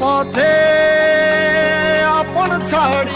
পথে আপন ছাড়ি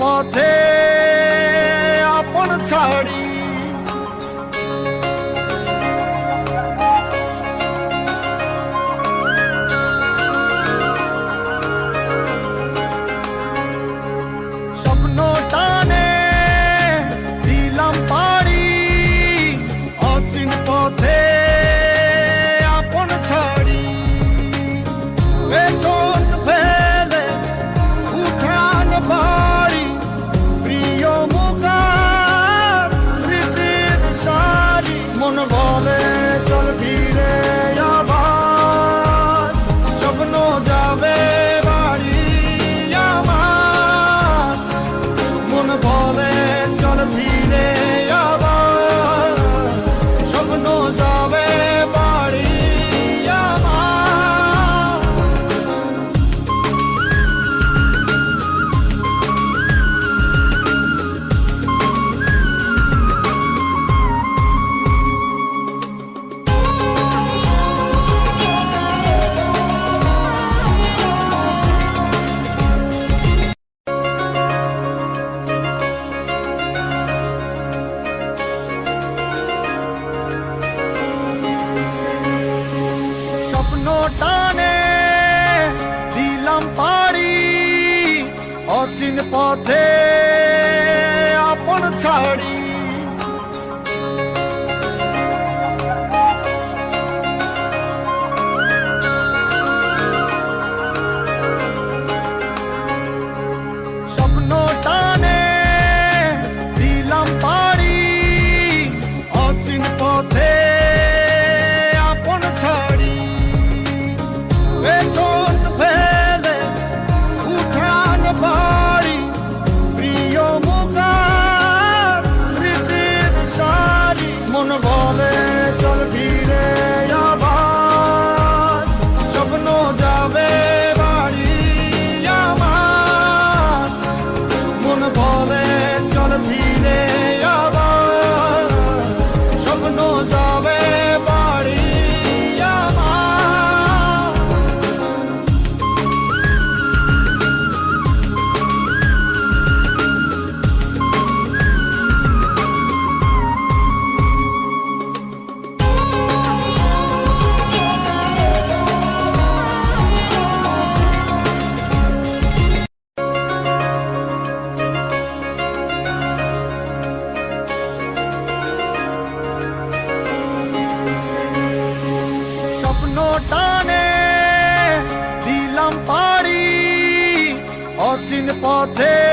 পথে আপন ছাড়ি। স্বপ্নটা নির্জন পথে আপন ছাড়ি অচিন পথে আপন ছাড়ি